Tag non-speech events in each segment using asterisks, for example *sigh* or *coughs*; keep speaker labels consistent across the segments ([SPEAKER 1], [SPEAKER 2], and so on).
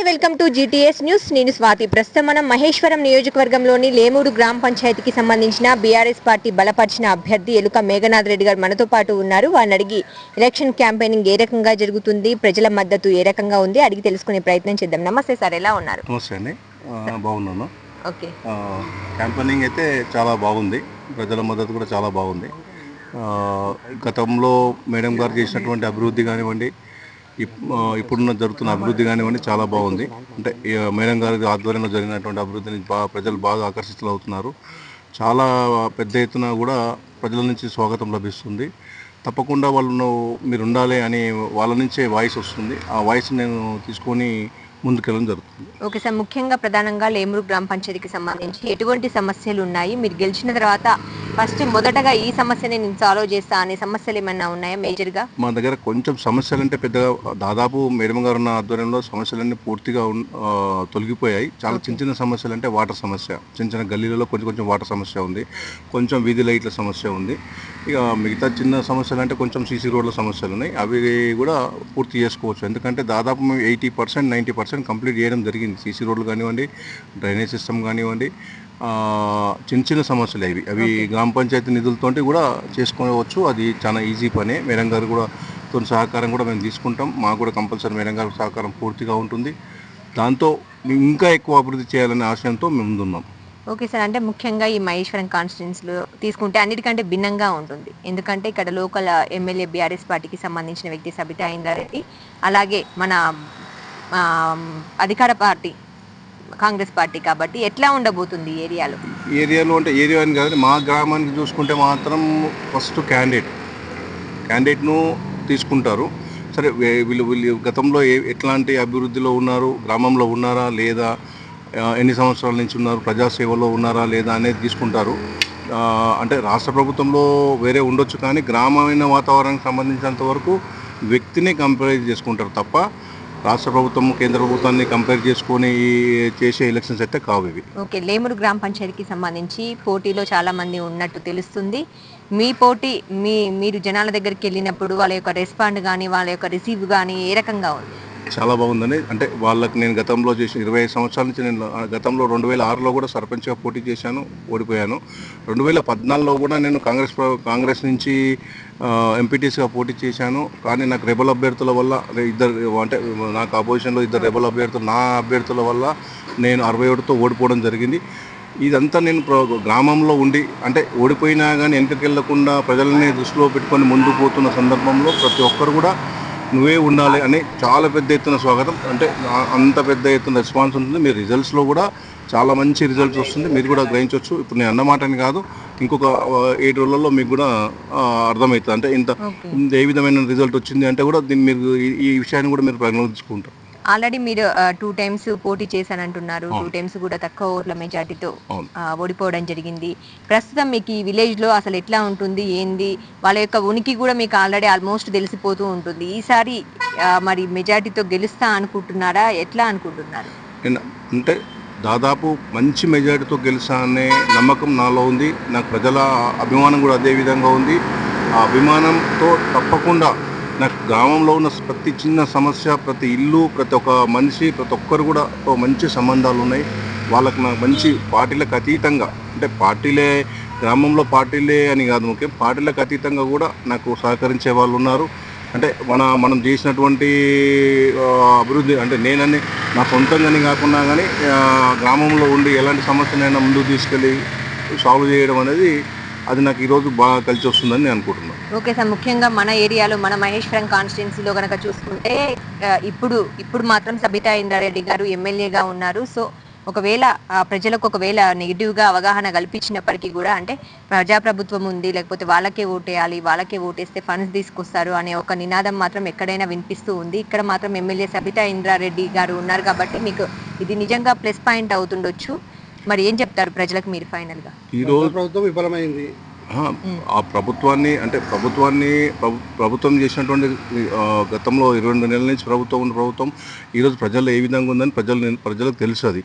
[SPEAKER 1] నమస్తే welcome to GTS news. నేను స్వాతి. ప్రస్తుతం మనం మహేశ్వరం నియోజకవర్గంలోని లేమూరు గ్రామ పంచాయతీకి సంబంధించిన బీఆర్ఎస్ పార్టీ బలపరిచిన అభ్యర్థి ఎలుక మేఘనాథ్ రెడ్డి గారు మనతో పాటు ఉన్నారు. వారిని అడిగి ఎలక్షన్ క్యాంపెయినింగ్ ఏ రకంగా జరుగుతుంది ప్రజల మద్దతు ఏ రకంగా ఉంది అడిగి తెలుసుకునే ప్రయత్నం చేద్దాం. నమస్తే సార్ ఎలా ఉన్నారు?
[SPEAKER 2] నమస్తే అండి. ఆ, బాగున్నాను.
[SPEAKER 1] ఓకే.
[SPEAKER 2] క్యాంపెయినింగ్ అయితే చాలా బాగుంది. ప్రజల మద్దతు కూడా చాలా బాగుంది. గతంలో మేడం గారు చేసినటువంటి అభివృద్ధి కానివ్వండి ఇప్పుడున్న జరుగుతున్న అభివృద్ధి కానివ్వండి చాలా బాగుంది. అంటే ఈ మేడం గారి ఆధ్వర్యంలో జరిగినటువంటి అభివృద్ధిని బాగా ప్రజలు బాగా ఆకర్షితులు అవుతున్నారు చాలా పెద్ద ఎత్తున కూడా ప్రజల నుంచి స్వాగతం లభిస్తుంది. తప్పకుండా వాళ్ళు మీరు ఉండాలి అని వాళ్ళ నుంచే వాయిస్ వస్తుంది. ఆ వాయిస్ నేను తీసుకొని ముందుకెళ్ళడం జరుగుతుంది.
[SPEAKER 1] Okay sir. ముఖ్యంగా ప్రధానంగా లేమూరు గ్రామ పంచాయతీకి సంబంధించి ఎటువంటి సమస్యలు ఉన్నాయి? మీరు గెలిచిన తర్వాత ఫస్ట్ మొదటగా ఈ సమస్యని నేను సాల్వ్ చేస్తా అనే సమస్యలు ఏమైనా ఉన్నాయా మేజర్గా
[SPEAKER 2] మా దగ్గర కొంచెం సమస్యలు అంటే పెద్దగా దాదాపు మేడం గారు ఉన్న ఆధ్వర్యంలో సమస్యలన్నీ పూర్తిగా తొలగిపోయాయి. చాలా చిన్న చిన్న సమస్యలు అంటే వాటర్ సమస్య. చిన్న చిన్న గల్లీలలో కొంచెం కొంచెం వాటర్ సమస్య ఉంది. కొంచెం వీధి లైట్ల సమస్య ఉంది. ఇక మిగతా చిన్న సమస్యలు అంటే కొంచెం సీసీ రోడ్ల సమస్యలు ఉన్నాయి. అవి కూడా పూర్తి చేసుకోవచ్చు. ఎందుకంటే దాదాపు మేము eighty percent ninety percent complete చేయడం జరిగింది. సీసీ రోడ్లు కానివ్వండి డ్రైనేజ్ సిస్టమ్ కానివ్వండి చిన్న చిన్న సమస్యలు అవి అవి గ్రామ పంచాయతీ నిధులతోటి కూడా చేసుకోవచ్చు. అది చాలా ఈజీ పనే. మేడం గారు కూడా తోని సహకారం కూడా మేము తీసుకుంటాం. మాకు కూడా కంపల్సరీ మేడం గారి సహకారం పూర్తిగా ఉంటుంది. దాంతో ఇంకా ఎక్కువ అభివృద్ధి చేయాలనే ఆశయంతో మేము ముందున్నాం.
[SPEAKER 1] Okay sir. అంటే ముఖ్యంగా ఈ మహేశ్వరం కాన్స్టిట్యున్సీలో తీసుకుంటే అన్నిటికంటే భిన్నంగా ఉంటుంది. ఎందుకంటే ఇక్కడ లోకల్ ఎమ్మెల్యే బీఆర్ఎస్ పార్టీకి సంబంధించిన వ్యక్తి సబితా ఇందారెడ్డి అలాగే మన అధికార పార్టీ కాంగ్రెస్ పార్టీ కాబట్టి ఎట్లా ఉండబోతుంది ఏరియాలో?
[SPEAKER 2] ఏరియాలో అంటే ఏరియా అని కాదు మా గ్రామానికి చూసుకుంటే మాత్రం ఫస్ట్ క్యాండిడేట్. క్యాండిడేట్ను తీసుకుంటారు. సరే వీళ్ళు వీళ్ళు గతంలో ఏ ఎట్లాంటి అభివృద్ధిలో ఉన్నారు గ్రామంలో ఉన్నారా లేదా ఎన్ని సంవత్సరాల నుంచి ఉన్నారు ప్రజాసేవలో ఉన్నారా లేదా అనేది తీసుకుంటారు. అంటే రాష్ట్ర ప్రభుత్వంలో వేరే ఉండొచ్చు కానీ గ్రామీణ వాతావరణానికి సంబంధించినంత వరకు వ్యక్తిని కంపేర్ చేసుకుంటారు తప్ప రాష్ట్ర ప్రభుత్వం కేంద్ర ప్రభుత్వాన్ని కంపేర్ చేసుకొని చేసే ఎలక్షన్స్ అయితే కావు ఇవి.
[SPEAKER 1] ఓకే లేమూరు గ్రామ పంచాయతీకి సంబంధించి పోటీలో చాలా మంది ఉన్నట్టు తెలుస్తుంది. మీ పోటీ మీ మీరు జనాల దగ్గరికి వెళ్ళినప్పుడు వాళ్ళ యొక్క రెస్పాండ్ కానీ వాళ్ళ యొక్క రిసీవ్ కానీ ఏ రకంగా ఉంది?
[SPEAKER 2] చాలా బాగుందని. అంటే వాళ్ళకి నేను గతంలో చేసిన ఇరవై ఐదు సంవత్సరాల నుంచి నేను గతంలో రెండు వేల ఆరులో కూడా సర్పంచ్గా పోటీ చేశాను ఓడిపోయాను. రెండు వేల పద్నాలుగులో కూడా నేను కాంగ్రెస్ ప్ర- కాంగ్రెస్ నుంచి ఎంపీటీసీగా పోటీ చేశాను. కానీ నాకు రెబల్ అభ్యర్థుల వల్ల ఇద్దరు అంటే నాకు అపోజిషన్లో ఇద్దరు రెబల్ అభ్యర్థులు నా అభ్యర్థుల వల్ల నేను అరవై ఒకటితో ఓడిపోవడం జరిగింది. ఇదంతా నేను గ్రామంలో ఉండి అంటే ఓడిపోయినా కానీ వెనకకి వెళ్ళకుండా ప్రజలని దృష్టిలో పెట్టుకొని ముందు పోతున్న సందర్భంలో ప్రతి ఒక్కరు కూడా నువ్వే ఉండాలి అని చాలా పెద్ద ఎత్తున స్వాగతం. అంటే అంత పెద్ద ఎత్తున రెస్పాన్స్ ఉంటుంది. మీ రిజల్ట్స్లో కూడా చాలా మంచి రిజల్ట్స్ వస్తుంది. మీరు కూడా గ్రహించవచ్చు ఇప్పుడు నేను అన్నమాటని కాదు ఇంకొక ఏడు రోజులలో మీకు కూడా అర్థమవుతుంది. అంటే ఇంత ఏ విధమైన రిజల్ట్ వచ్చింది అంటే కూడా దీన్ని మీరు ఈ- విషయాన్ని కూడా మీరు ప్రగణించుకుంటారు.
[SPEAKER 1] ఆల్రెడీ మీరు టూ టైమ్స్ పోటీ చేశానంటున్నారు. టూ టైమ్స్ కూడా తక్కువ ఓట్ల మెజార్టీతో ఓడిపోవడం జరిగింది. ప్రస్తుతం మీకు ఈ విలేజ్లో అసలు ఎట్లా ఉంటుంది ఏంది? వాళ్ళ యొక్క ఉనికి కూడా మీకు ఆల్రెడీ ఆల్మోస్ట్ తెలిసిపోతూ ఉంటుంది. ఈసారి మరి మెజార్టీతో గెలుస్తా అనుకుంటున్నారా? ఎట్లా అనుకుంటున్నారు?
[SPEAKER 2] నేను అంటే దాదాపు మంచి మెజారిటీతో గెలిచా అనే నమ్మకం నాలో ఉంది. నాకు ప్రజల అభిమానం కూడా అదే విధంగా ఉంది. ఆ అభిమానంతో తప్పకుండా నాకు గ్రామంలో ఉన్న ప్రతి చిన్న సమస్య ప్రతి ఇల్లు ప్రతి ఒక్క మనిషి ప్రతి ఒక్కరు కూడా ఒక మంచి సంబంధాలు ఉన్నాయి. వాళ్ళకి నాకు మంచి పార్టీలకు అతీతంగా అంటే పార్టీలే గ్రామంలో పార్టీలే అని కాదు ముఖ్యం పార్టీలకు అతీతంగా కూడా నాకు సహకరించే వాళ్ళు ఉన్నారు. అంటే మన మనం చేసినటువంటి అభివృద్ధి అంటే నేనని నా సొంతంగాని కాకుండా కానీ గ్రామంలో ఉండి ఎలాంటి సమస్యనైనా ముందుకు తీసుకెళ్ళి సాల్వ్ చేయడం అనేది అది నాకు ఈరోజు బాగా కలిసి వస్తుందని నేను అనుకుంటున్నాను.
[SPEAKER 1] ఓకే సార్ ముఖ్యంగా మన ఏరియాలో మన మహేశ్వరం కాన్స్టిట్యున్సీలో కనుక చూసుకుంటే ఇప్పుడు ఇప్పుడు మాత్రం సబితా ఇంద్రారెడ్డి గారు ఎమ్మెల్యేగా ఉన్నారు. సో ఒకవేళ ప్రజలకు ఒకవేళ నెగిటివ్గా అవగాహన కల్పించినప్పటికీ కూడా అంటే ప్రజాప్రభుత్వం ఉంది లేకపోతే వాళ్ళకే ఓటేయాలి వాళ్ళకే ఓటేస్తే ఫండ్స్ తీసుకొస్తారు అనే ఒక నినాదం మాత్రం ఎక్కడైనా వినిపిస్తూ ఉంది. ఇక్కడ మాత్రం ఎమ్మెల్యే సబితా ఇంద్రారెడ్డి గారు ఉన్నారు కాబట్టి మీకు ఇది నిజంగా ప్లస్ పాయింట్ అవుతుండొచ్చు. మరి ఏం చెప్తారు ప్రజలకు మీరు ఫైనల్గా
[SPEAKER 2] ఈరోజు
[SPEAKER 3] ప్రభుత్వం విఫలమైంది.
[SPEAKER 2] ఆ, ఆ ప్రభుత్వాన్ని అంటే ప్రభుత్వాన్ని ప్రభు- ప్రభుత్వం చేసినటువంటి గతంలో ఇరవై రెండు నెలల నుంచి ప్రభుత్వం ఉన్న ప్రభుత్వం ఈరోజు ప్రజల్లో ఏ విధంగా ఉందని ప్రజలు ప్రజలకు తెలుసు అది.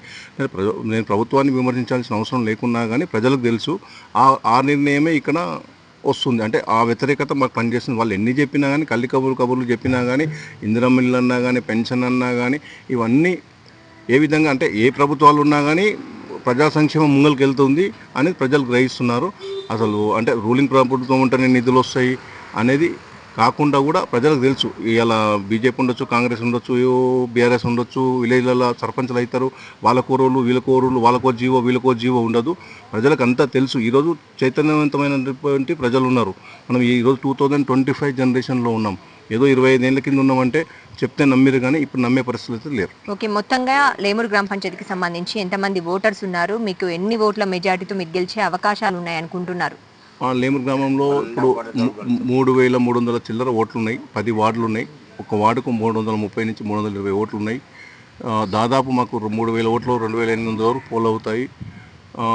[SPEAKER 2] నేను ప్రభుత్వాన్ని విమర్శించాల్సిన అవసరం లేకున్నా కానీ ప్రజలకు తెలుసు. ఆ ఆ నిర్ణయమే ఇక్కడ వస్తుంది. అంటే ఆ వ్యతిరేకత మాకు పనిచేస్తుంది. వాళ్ళు ఎన్ని చెప్పినా కానీ కల్లి కబుర్లు కబుర్లు చెప్పినా కానీ ఇందిరమ్మ ఇల్లు అన్నా కానీ పెన్షన్ అన్నా కానీ ఇవన్నీ ఏ విధంగా అంటే ఏ ప్రభుత్వాలు ఉన్నా కానీ ప్రజా సంక్షేమం ముంగల్కి వెళ్తుంది అనేది ప్రజలు గ్రహిస్తున్నారు. అసలు అంటే రూలింగ్ ప్రభుత్వం ఉంటేనే నిధులు వస్తాయి అనేది కాకుండా కూడా ప్రజలకు తెలుసు. ఇలా బీజేపీ ఉండొచ్చు కాంగ్రెస్ ఉండొచ్చు బీఆర్ఎస్ ఉండొచ్చు విలేజ్లలో సర్పంచ్లు అవుతారు. వాళ్ళ కోరోళ్ళు వీళ్ళ కోరోళ్ళు వాళ్ళకో జీవో వీళ్ళకో జీవో ఉండదు. ప్రజలకు అంతా తెలుసు. ఈరోజు చైతన్యవంతమైనటువంటి ప్రజలు ఉన్నారు. మనం ఈరోజు టూ థౌజండ్ ట్వంటీ ఫైవ్ జనరేషన్లో ఉన్నాం. ఏదో ఇరవై ఐదేళ్ళ కింద ఉన్నామంటే చెప్తే నమ్మిరు కానీ ఇప్పుడు నమ్మే పరిస్థితులు అయితే లేరు.
[SPEAKER 1] ఓకే మొత్తంగా లేమూరు గ్రామ పంచాయతీకి సంబంధించి ఎంతమంది ఓటర్స్ ఉన్నారు? మీకు ఎన్ని ఓట్ల మెజారిటీతో మీరు గెలిచే అవకాశాలు ఉన్నాయి అనుకుంటున్నారు?
[SPEAKER 2] ఆ లేమూరు గ్రామంలో ఇప్పుడు మూడు వేల మూడు వందల చిల్లర ఓట్లు ఉన్నాయి పది వార్డులు ఉన్నాయి ఒక వార్డుకు మూడు వందల ముప్పై నుంచి మూడు వందల ఇరవై ఓట్లు ఉన్నాయి దాదాపు మాకు మూడు వేల ఓట్లు రెండు వేల ఎనిమిది వందల వరకు పోల్ అవుతాయి.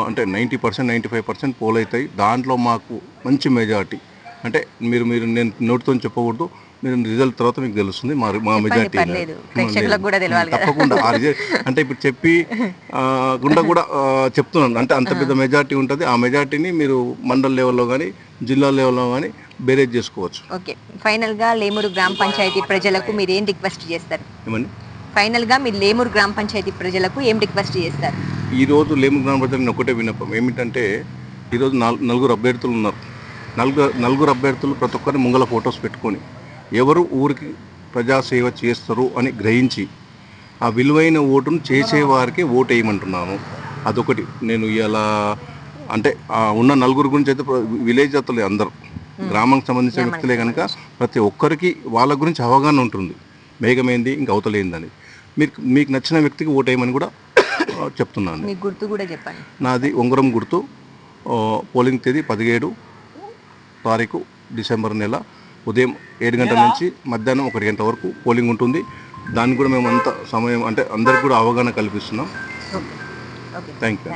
[SPEAKER 2] అంటే ninety percent ninety five percent poll అవుతాయి. దాంట్లో మాకు మంచి మెజారిటీ అంటే మీరు మీరు నేను నోటితో చెప్పకూడదు. మీరు రిజల్ట్ తర్వాత మీకు తెలుస్తుంది. మా మా మెజారిటీ. తప్పకుండా. ఆ రిజల్ట్ అంటే ఇప్పుడు చెప్పి గుండా కూడా చెప్తున్నాను. అంటే అంత పెద్ద మెజారిటీ ఉంటుంది. ఆ మెజారిటీని మీరు మండల్ లెవెల్లో కానీ జిల్లా లెవెల్లో కానీ బేరేజ్ చేసుకోవచ్చు.
[SPEAKER 1] ఓకే. ఫైనల్గా లేమూరు గ్రామ పంచాయతీ ప్రజలకు మీరు ఏం రిక్వెస్ట్ చేస్తారు?
[SPEAKER 2] ఏమండి?
[SPEAKER 1] ఫైనల్గా మీరు లేమూరు గ్రామ పంచాయతీ ప్రజలకు ఏం రిక్వెస్ట్ చేస్తారు?
[SPEAKER 2] ఈ రోజు లేము గ్రామ ప్రజలకు ఒకటే విన్నపం. ఏమిటంటే ఈరోజు నాల్ నలుగురు అభ్యర్థులు ఉన్నారు. నలుగురు నలుగురు అభ్యర్థులు ప్రతి ఒక్కరిని ముంగల ఫొటోస్ పెట్టుకొని ఎవరు ఊరికి ప్రజాసేవ చేస్తారు అని గ్రహించి ఆ విలువైన ఓటును చేసేవారికి ఓటు వేయమంటున్నాను అదొకటి. నేను ఇలా అంటే ఉన్న నలుగురు గురించి అయితే విలేజ్ అతలే అందరు. గ్రామానికి సంబంధించిన వ్యక్తులే కనుక ప్రతి ఒక్కరికి వాళ్ళ గురించి అవగాహన ఉంటుంది. మేఘమైంది ఇంకా అవతలేందని మీకు మీకు నచ్చిన వ్యక్తికి ఓటు వేయమని కూడా *coughs* చెప్తున్నాను.
[SPEAKER 1] గుర్తు కూడా చెప్పండి.
[SPEAKER 2] నాది ఉంగరం గుర్తు. పోలింగ్ తేదీ పదిహేడు తారీఖు డిసెంబర్ నెల ఉదయం ఏడు గంటల నుంచి మధ్యాహ్నం ఒకటి గంట వరకు పోలింగ్ ఉంటుంది. దానికి కూడా మేము అంత సమయం అంటే అందరికి కూడా అవగాహన కల్పిస్తున్నాం. థ్యాంక్ యూ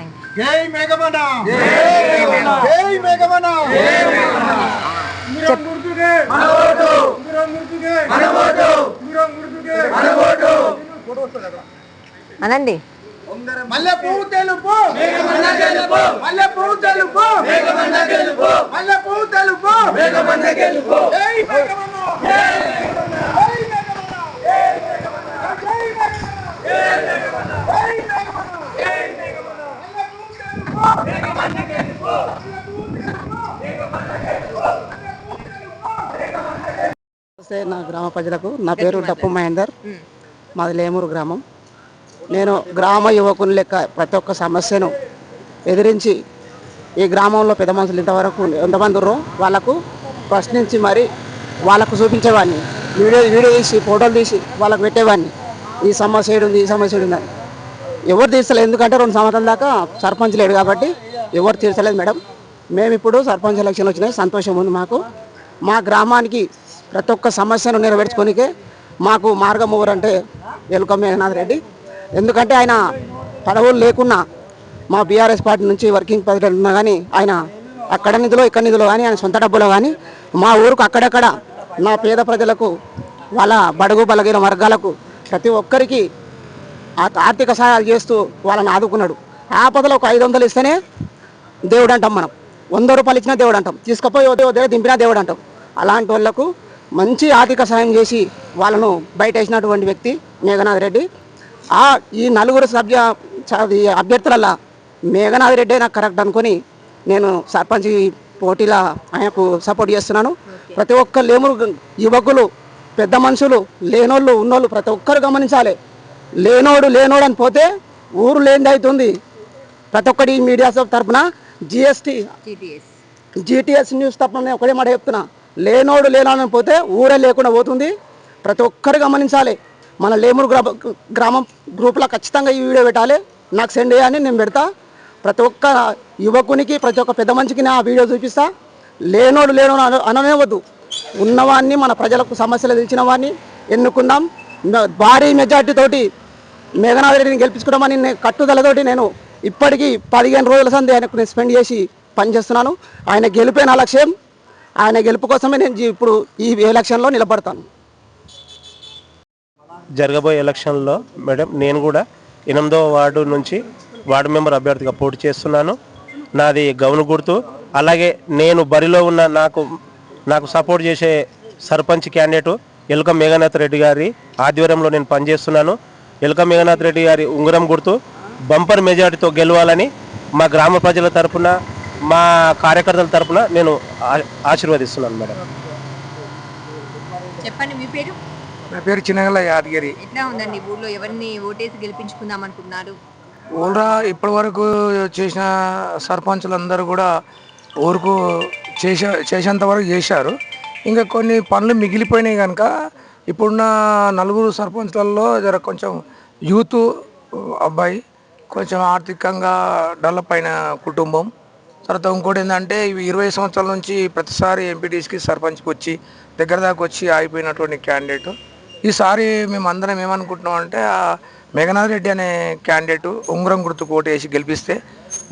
[SPEAKER 1] అనండి.
[SPEAKER 3] మల్లె పువ్వు తెలుపు. మల్లె పువ్వు తెలుపు. మల్లె పువ్వు తెలుపు. తెలుపు.
[SPEAKER 4] నమస్తే నా గ్రామ ప్రజలకు నా పేరు డప్పు మహేందర్. మాది లేమూరు గ్రామం. నేను గ్రామ యువకుని లెక్క ప్రతి ఒక్క సమస్యను ఎదిరించి ఈ గ్రామంలో పెద్ద మనుషులు ఇంతవరకు ఎంతమంది ఉన్నారో వాళ్ళకు ప్రశ్నించి మరి వాళ్ళకు చూపించేవాడిని. వీడియో వీడియో తీసి ఫోటోలు తీసి వాళ్ళకు పెట్టేవాడిని. ఈ సమస్య ఏడు ఉంది ఈ సమస్య ఏడు ఉందని. ఎవరు తీర్చలేదు. ఎందుకంటే రెండు సంవత్సరాల దాకా సర్పంచ్ లేడు కాబట్టి ఎవరు తీర్చలేదు మేడం. మేము ఇప్పుడు సర్పంచ్ ఎలక్షన్ వచ్చినాయి. సంతోషం ఉంది మాకు. మా గ్రామానికి ప్రతి ఒక్క సమస్యను నెరవేర్చుకోనికే మాకు మార్గం ఎవరంటే ఎలుక మేఘనాథ్ రెడ్డి. ఎందుకంటే ఆయన పదవులు లేకున్నా మా బీఆర్ఎస్ పార్టీ నుంచి వర్కింగ్ ప్రెసిడెంట్ ఉన్నా కానీ ఆయన అక్కడ నిధులో ఇక్కడ నిధులు కానీ ఆయన సొంత డబ్బులో కానీ మా ఊరుకు అక్కడక్కడ నా పేద ప్రజలకు వాళ్ళ బడుగు బలగిన వర్గాలకు ప్రతి ఒక్కరికి ఆర్థిక సహాయాలు చేస్తూ వాళ్ళని ఆదుకున్నాడు. ఆపదలో ఒక ఐదు వందలు ఇస్తేనే దేవుడు అంటాం మనం. వంద రూపాయలు ఇచ్చినా దేవుడు అంటాం తీసుకుపోయి దగ్గర దింపినా దేవుడు అంటాం అలాంటి వాళ్ళకు మంచి ఆర్థిక సహాయం చేసి వాళ్ళను బయట వేసినటువంటి వ్యక్తి మేఘనాథ్ రెడ్డి. ఆ ఈ నలుగురు సభ్య అభ్యర్థులల్లా మేఘనాథ్ రెడ్డి నాకు కరెక్ట్ అనుకొని నేను సర్పంచ్ పోటీలో ఆయనకు సపోర్ట్ చేస్తున్నాను. ప్రతి ఒక్క లేమురు యువకులు పెద్ద మనుషులు లేనోళ్ళు ఉన్నోళ్ళు ప్రతి ఒక్కరు గమనించాలి. లేనోడు లేనోడు అని పోతే ఊరు లేనిది అవుతుంది. ప్రతి ఒక్కటి మీడియా తరపున జిఎస్టీ జీటీఎస్. న్యూస్ నేను ఒకటే మాట చెప్తున్నా. లేనోడు లేనోడని పోతే ఊరే లేకుండా పోతుంది. ప్రతి ఒక్కరు గమనించాలి. మన లేమూరు గ్రామ గ్రామం గ్రూప్లో ఖచ్చితంగా ఈ వీడియో పెట్టాలి. నాకు సెండ్ చేయని నేను పెడతా. ప్రతి ఒక్క యువకునికి ప్రతి ఒక్క పెద్ద మనిషికి ఆ వీడియో చూపిస్తా. లేనోడు లేనోడు అన అననే ఉన్నవాన్ని మన ప్రజలకు సమస్యలు తెలిసిన వాడిని ఎన్నుకుందాం భారీ మెజార్టీతోటి మేఘనాథ్ రెడ్డిని నేను కట్టుదలతోటి నేను ఇప్పటికీ పదిహేను రోజుల సంది ఆయనకు నేను స్పెండ్ చేసి పనిచేస్తున్నాను ఆయన గెలిపే నా లక్ష్యం. ఆయన గెలుపు కోసమే నేను ఇప్పుడు ఈ ఎలక్షన్లో నిలబడతాను.
[SPEAKER 5] జరగబోయే ఎలక్షన్లో మేడం నేను కూడా ఎనిమిదవ వార్డు నుంచి వార్డు మెంబర్ అభ్యర్థిగా పోటీ చేస్తున్నాను. నాది గౌను గుర్తు. అలాగే నేను బరిలో ఉన్న నాకు నాకు సపోర్ట్ చేసే సర్పంచ్ క్యాండిడేట్ ఎలుక మేఘనాథ్ రెడ్డి గారి ఆధ్వర్యంలో నేను పనిచేస్తున్నాను. ఎలుక మేఘనాథ్ రెడ్డి గారి ఉంగరం గుర్తు. బంపర్ మెజార్టీతో గెలవాలని మా గ్రామ ప్రజల తరపున మా కార్యకర్తల తరపున నేను ఆ- ఆశీర్వదిస్తున్నాను మేడం.
[SPEAKER 1] చెప్పండి మీ పేరు?
[SPEAKER 3] నా పేరు చిన్నగల యాదగిరి.
[SPEAKER 1] ఎట్లా ఉందండి ఊర్లో? ఎవరిని ఓటేసి గెలిపించుకుందాం అనుకున్నారు
[SPEAKER 3] ఊళ్ళో ఇప్పటి వరకు చేసిన సర్పంచులందరూ కూడా ఊరుకు చేసే చేసేంత వరకు చేశారు. ఇంకా కొన్ని పనులు మిగిలిపోయినాయి కనుక ఇప్పుడున్న నలుగురు సర్పంచ్లలో జర కొంచెం యూత్ అబ్బాయి కొంచెం ఆర్థికంగా డెవలప్ అయిన కుటుంబం. తర్వాత ఇంకోటి ఏంటంటే ఇవి ఇరవై సంవత్సరాల నుంచి ప్రతిసారి ఎంపీటీస్కి సర్పంచ్కి వచ్చి దగ్గర దాకా వచ్చి ఆగిపోయినటువంటి క్యాండిడేట్. ఈసారి మేము అందరం ఏమనుకుంటున్నాం అంటే మేఘనాథ్ రెడ్డి అనే క్యాండిడేట్ ఉంగరం గుర్తు కోటు వేసి గెలిపిస్తే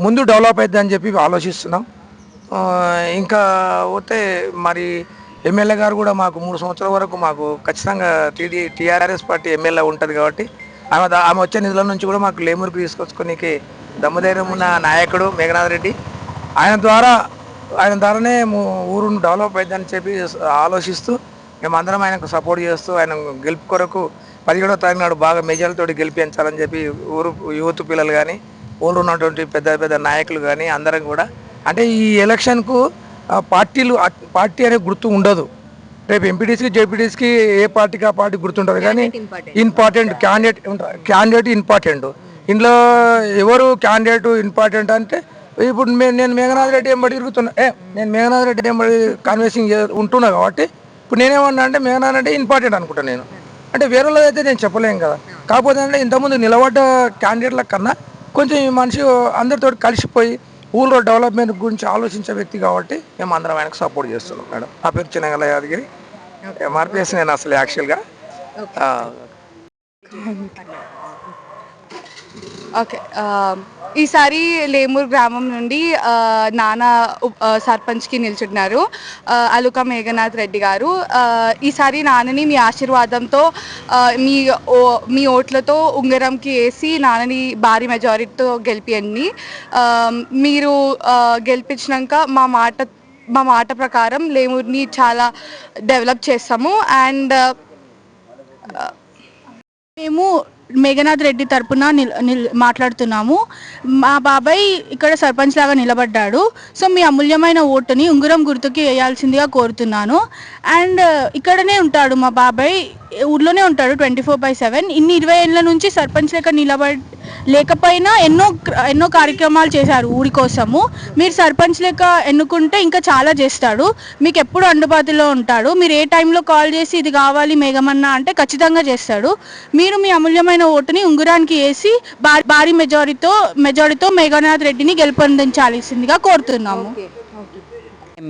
[SPEAKER 3] ముందు డెవలప్ అవుతుందని అని చెప్పి ఆలోచిస్తున్నాం. ఇంకా పోతే మరి ఎమ్మెల్యే గారు కూడా మాకు మూడు సంవత్సరాల వరకు మాకు ఖచ్చితంగా టీడీ టీఆర్ఎస్ పార్టీ ఎమ్మెల్యే ఉంటుంది కాబట్టి ఆమె ఆమె వచ్చే నిధుల నుంచి కూడా మాకు లేమురికి తీసుకొచ్చుకోనికి దమ్ముధైర్యం ఉన్న నాయకుడు మేఘనాథ్ రెడ్డి. ఆయన ద్వారా ఆయన ద్వారానే ఊరును డెవలప్ అవుతుందని చెప్పి ఆలోచిస్తూ మేమందరం ఆయనకు సపోర్ట్ చేస్తూ ఆయన గెలుపు కొరకు పదిహేడో తారీఖు నాడు బాగా మెజార్టీతో గెలిపించాలని చెప్పి ఊరు యూత్ పిల్లలు కానీ ఊళ్ళో ఉన్నటువంటి పెద్ద పెద్ద నాయకులు కానీ అందరం కూడా. అంటే ఈ ఎలక్షన్కు పార్టీలు పార్టీ అనే గుర్తు ఉండదు. రేపు ఎంపీటీస్కి జేపీటీస్కి ఏ పార్టీకి ఆ పార్టీ గుర్తుంటుంది కానీ. ఇంపార్టెంట్ క్యాండిడేట్ క్యాండిడేట్ ఇంపార్టెంట్ ఇందులో ఎవరు క్యాండిడేట్ ఇంపార్టెంట్ అంటే ఇప్పుడు నేను మేఘనాథ్ రెడ్డి ఎంబడి తిరుగుతున్నా. ఏ నేను మేఘనాథ్ రెడ్డి ఎంబడి కన్వెన్సింగ్ ఉంటున్నా కాబట్టి ఇప్పుడు నేనేమన్నా అంటే మేఘనాథ్ రెడ్డి ఇంపార్టెంట్ అనుకుంటా నేను. అంటే వేరే అయితే నేను చెప్పలేం కదా. కాకపోతే అంటే ఇంతకుముందు నిలబడ్డ క్యాండిడేట్ల కన్నా కొంచెం ఈ మనిషి అందరితో కలిసిపోయి ఊళ్ళో డెవలప్మెంట్ గురించి ఆలోచించే వ్యక్తి కాబట్టి మేము అందరం ఆయనకు సపోర్ట్ చేస్తున్నాం మేడం. నా పేరు చిన్నగల యాదగిరి. ఎంఆర్పిఎస్ నేను అసలు యాక్చువల్గా
[SPEAKER 6] ఓకే ఈసారి లేమూర్ గ్రామం నుండి నానా నాన్న సర్పంచ్కి నిల్చున్నారు. అలుక మేఘనాథ్ రెడ్డి గారు. ఈసారి నాన్నని మీ ఆశీర్వాదంతో మీ ఓ మీ ఓట్లతో ఉంగరంకి వేసి నాన్నని భారీ మెజారిటీతో గెలిపియండి. మీరు గెలిపించినాక మా మాట మా మాట ప్రకారం లేమూర్ని చాలా డెవలప్ చేస్తాము. అండ్
[SPEAKER 7] మేము మేఘనాథ్ రెడ్డి తరపున నిల్ నిల్ మాట్లాడుతున్నాము. మా బాబాయ్ ఇక్కడ సర్పంచ్ లాగా నిలబడ్డాడు. సో మీ అమూల్యమైన ఓటుని ఉంగరం గుర్తుకి వేయాల్సిందిగా కోరుతున్నాను. అండ్ ఇక్కడనే ఉంటాడు మా బాబాయ్. ఊర్లోనే ఉంటాడు ట్వంటీ ఫోర్ బై సెవెన్. ఇన్ని ఇరవై ఏళ్ళ నుంచి సర్పంచ్ లెక్క నిలబడి లేకపోయినా ఎన్నో ఎన్నో కార్యక్రమాలు చేశారు ఊరి కోసము. మీరు సర్పంచ్ లెక్క ఎన్నుకుంటే ఇంకా చాలా చేస్తాడు. మీకు ఎప్పుడు అందుబాటులో ఉంటాడు. మీరు ఏ టైంలో కాల్ చేసి ఇది కావాలి మేఘమన్నా అంటే ఖచ్చితంగా చేస్తాడు. మీరు మీ అమూల్యమైన ఓటుని ఉంగురానికి వేసి భారీ భారీ మెజారిటీతో మెజారిటీతో మేఘనాథ్ రెడ్డిని గెలుపొందించాల్సిందిగా కోరుతున్నాము.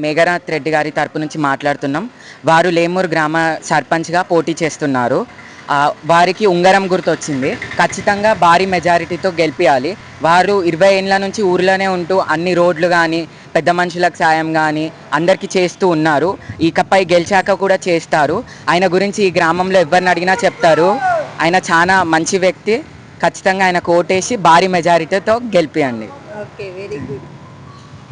[SPEAKER 8] మేఘనాథ్ రెడ్డి గారి తరపు నుంచి మాట్లాడుతున్నాం. వారు లేమూరు గ్రామ సర్పంచ్గా పోటీ చేస్తున్నారు. వారికి ఉంగరం గుర్తొచ్చింది. ఖచ్చితంగా భారీ మెజారిటీతో గెలిపించాలి వారు ఇరవై ఏళ్ళ నుంచి ఊర్లోనే ఉంటూ అన్ని రోడ్లు కానీ పెద్ద మనుషులకు సాయం కానీ అందరికీ చేస్తూ ఉన్నారు. ఇకపై గెలిచాక కూడా చేస్తారు. ఆయన గురించి ఈ గ్రామంలో ఎవరిని అడిగినా చెప్తారు. ఆయన చాలా మంచి వ్యక్తి. ఖచ్చితంగా ఆయన కోటేసి భారీ మెజారిటీతో గెలిపియండి.
[SPEAKER 1] Okay very good.